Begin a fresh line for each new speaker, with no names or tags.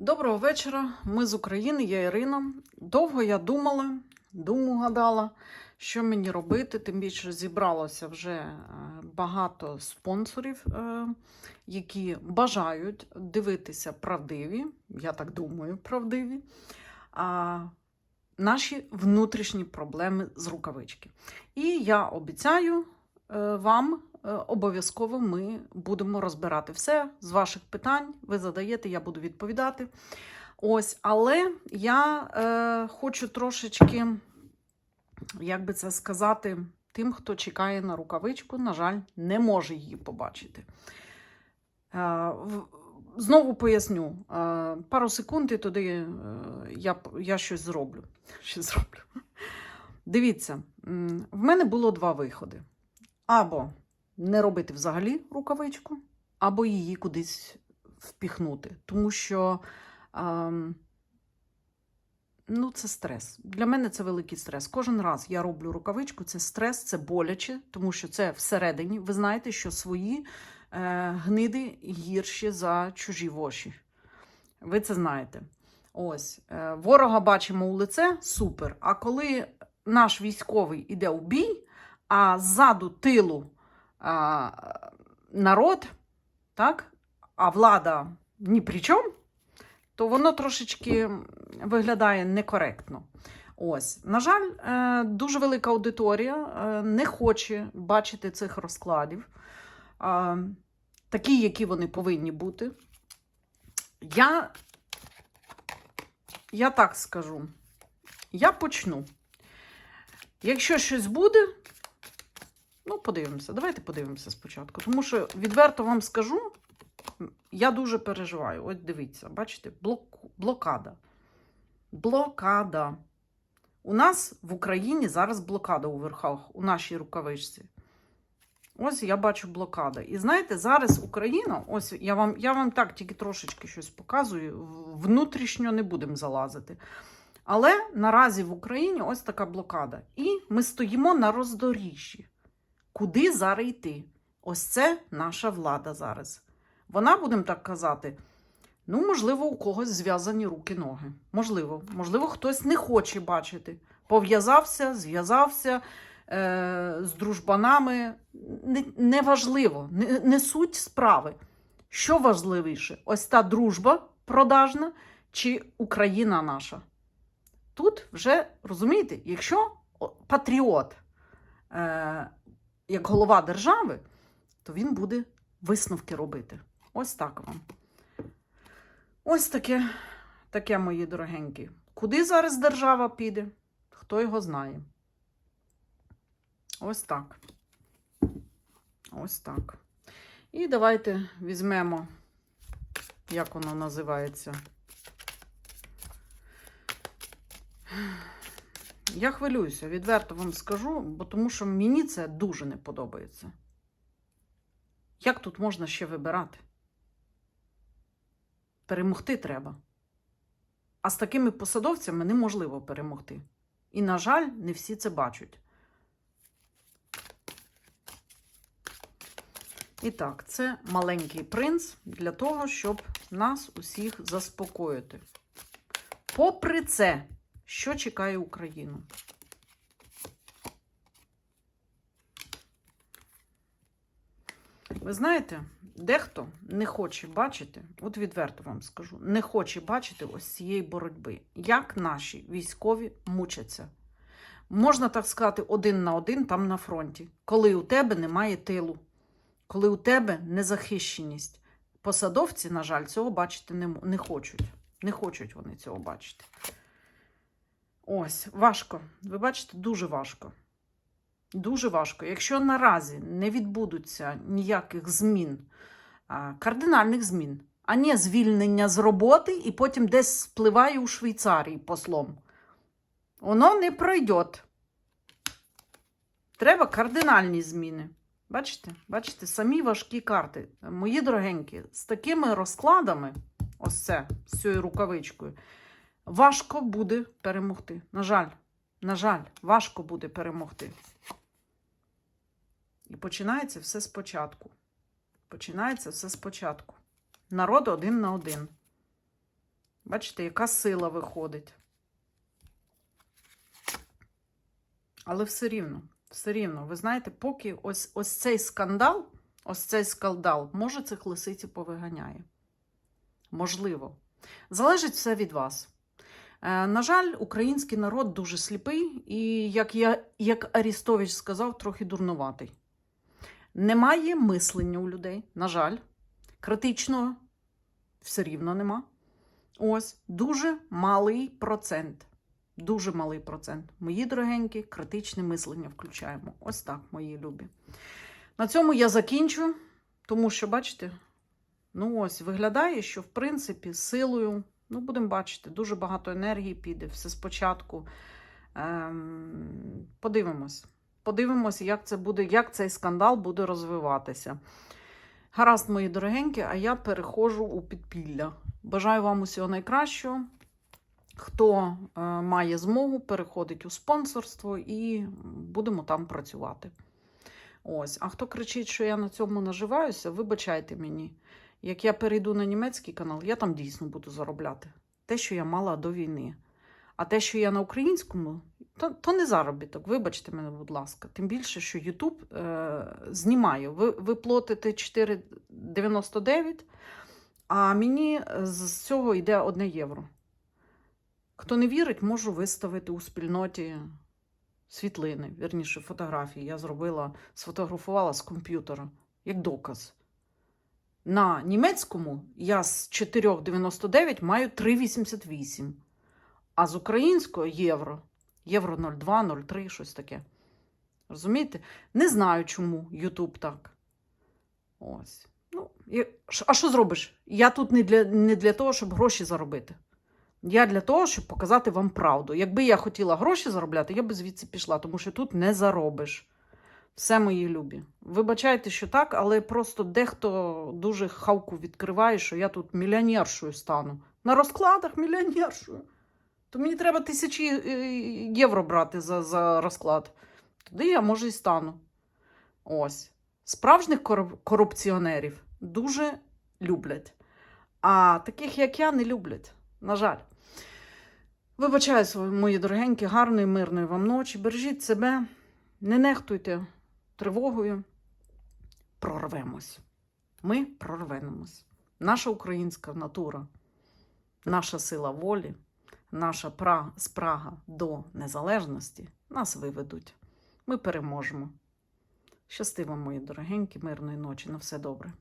Доброго вечора. Ми з України, я Ірина. Довго я думала, думу гадала, що мені робити. Тим більше зібралося вже е, багато спонсорів, е, які бажають дивитися правдиві, я так думаю, правдиві. А, наші внутрішні проблеми з рукавички. І я обіцяю е, вам обов'язково ми будемо розбирати все з ваших питань. Ви задаєте, я буду відповідати. Ось, але я е, хочу трошечки, як би це сказати, тим, хто чекає на рукавичку, на жаль, не може її побачити. Е, в- Знову поясню, е, пару секунд і туди е, я, я щось зроблю. Щось зроблю. Дивіться, в мене було два виходи. Або не робити взагалі рукавичку, або її кудись впіхнути. Тому що ем, ну, це стрес. Для мене це великий стрес. Кожен раз я роблю рукавичку, це стрес, це боляче, тому що це всередині. Ви знаєте, що свої е, гниди гірші за чужі воші. Ви це знаєте. Ось, е, ворога бачимо у лице, супер. А коли наш військовий іде у бій, а ззаду тилу а, народ, так, а влада ні при чому, то воно трошечки виглядає некоректно. Ось, на жаль, е, дуже велика аудиторія е, не хоче бачити цих розкладів, такі, які вони повинні бути. Я, я так скажу, я почну. Якщо щось буде, ну, подивимося. Давайте подивимося спочатку. Тому що відверто вам скажу, я дуже переживаю. Ось дивіться, бачите, блок, блокада. Блокада. У нас в Україні зараз блокада у верхах, у нашій рукавичці. Ось я бачу блокада. І знаєте, зараз Україна, ось я вам, я вам так тільки трошечки щось показую, внутрішньо не будемо залазити. Але наразі в Україні ось така блокада. І ми стоїмо на роздоріжжі. Куди зараз йти? Ось це наша влада зараз. Вона, будемо так казати, ну, можливо, у когось зв'язані руки-ноги. Можливо, можливо, хтось не хоче бачити. Пов'язався, зв'язався е- з дружбанами. Неважливо, не, не суть справи. Що важливіше? Ось та дружба продажна чи Україна наша? Тут вже розумієте, якщо патріот е, як голова держави, то він буде висновки робити. Ось так вам. Ось таке, таке, мої дорогенькі. Куди зараз держава піде? Хто його знає? Ось так. Ось так. І давайте візьмемо, як воно називається. Я хвилююся, відверто вам скажу, бо тому що мені це дуже не подобається. Як тут можна ще вибирати? Перемогти треба. А з такими посадовцями неможливо перемогти. І, на жаль, не всі це бачать. І так, це маленький принц для того, щоб нас усіх заспокоїти. Попри це, що чекає Україну? Ви знаєте, дехто не хоче бачити, от відверто вам скажу, не хоче бачити ось цієї боротьби, як наші військові мучаться. Можна так сказати, один на один там на фронті, коли у тебе немає тилу, коли у тебе незахищеність. Посадовці, на жаль, цього бачити не, не хочуть. Не хочуть вони цього бачити. Ось, важко. Ви бачите, дуже важко. Дуже важко. Якщо наразі не відбудуться ніяких змін, кардинальних змін, а не звільнення з роботи і потім десь спливає у Швейцарії послом, воно не пройде. Треба кардинальні зміни. Бачите? Бачите, самі важкі карти. Мої дорогенькі, з такими розкладами, ось це, з цією рукавичкою, важко буде перемогти. На жаль, на жаль, важко буде перемогти. І починається все спочатку. Починається все спочатку. Народ один на один. Бачите, яка сила виходить. Але все рівно, все рівно, ви знаєте, поки ось, ось цей скандал, ось цей скандал, може цих лисиць і повиганяє. Можливо. Залежить все від вас. Е, на жаль, український народ дуже сліпий і, як, я, як Арістович сказав, трохи дурнуватий. Немає мислення у людей, на жаль, критичного все рівно нема. Ось дуже малий процент. Дуже малий процент. Мої дорогенькі, критичне мислення включаємо. Ось так, мої любі. На цьому я закінчу, тому що, бачите, ну ось виглядає, що в принципі силою, ну, будемо бачити, дуже багато енергії піде. Все спочатку. Ем, подивимось. Подивимось, як це буде, як цей скандал буде розвиватися. Гаразд, мої дорогенькі, а я переходжу у підпілля. Бажаю вам усього найкращого. Хто е, має змогу, переходить у спонсорство і будемо там працювати. Ось. А хто кричить, що я на цьому наживаюся, вибачайте мені. Як я перейду на німецький канал, я там дійсно буду заробляти. Те, що я мала до війни. А те, що я на українському, то, то не заробіток. Вибачте мене, будь ласка. Тим більше, що YouTube е, знімає. Ви, ви платите 4,99, а мені з цього йде 1 євро. Хто не вірить, можу виставити у спільноті світлини, вірніше, фотографії. Я зробила, сфотографувала з комп'ютера, як доказ. На німецькому я з 4,99 маю 3,88. А з українського євро. Євро 0,2, 0,3, щось таке. Розумієте? Не знаю, чому Ютуб так. Ось. Ну, а що зробиш? Я тут не для, не для того, щоб гроші заробити. Я для того, щоб показати вам правду. Якби я хотіла гроші заробляти, я би звідси пішла, тому що тут не заробиш. Все мої любі. Вибачайте, що так, але просто дехто дуже хавку відкриває, що я тут мільйонершою стану. На розкладах мільйонершою. То мені треба тисячі е, євро брати за, за розклад. Тоді я, може, і стану. Ось. Справжніх корупціонерів дуже люблять. А таких, як я, не люблять. На жаль. Вибачаю, мої дорогенькі, гарної, мирної вам ночі. Бережіть себе, не нехтуйте тривогою. Прорвемось. Ми прорвемось. Наша українська натура, наша сила волі, наша пра- спрага до незалежності нас виведуть. Ми переможемо. Щастиво, мої дорогенькі, мирної ночі. На все добре.